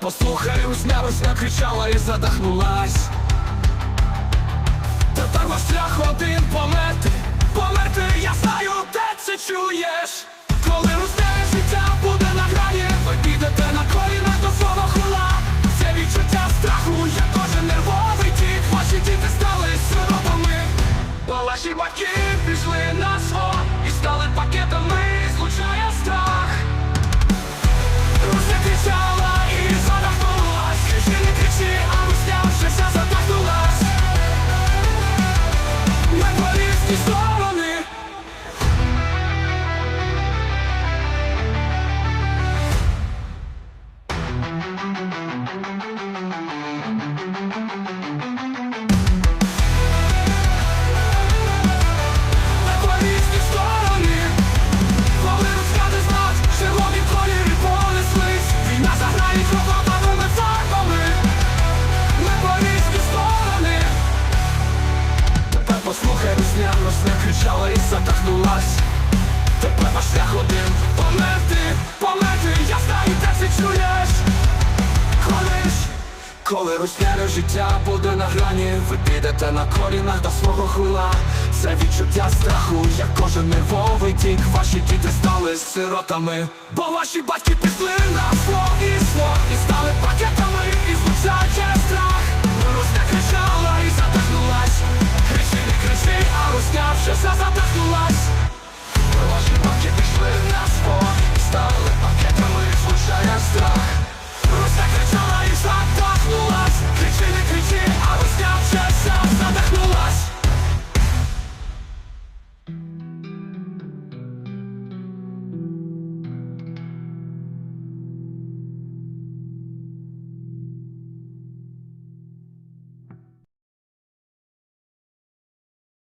послухай, русня, русня кричала і задохнулась. Тепер ваш шлях один померти, померти, я знаю, де це чуєш. Коли русне життя буде на грані, ви підете на колінах до свого хула. Це відчуття страху, я кожен нервовий тік. Ваші діти стали сиропами, ваші батьки пішли на сход і стали пакетами, по різні сторони Ми Послухай русня, русня і затахнулась Тепер ваш шлях один Померти, померти, я знаю, де це чуєш Колись коли русняве життя буде на грані, ви підете на колінах до свого хвила. Це відчуття страху, як кожен нервовий тік. Ваші діти стали сиротами, бо ваші батьки пішли на свого кричала і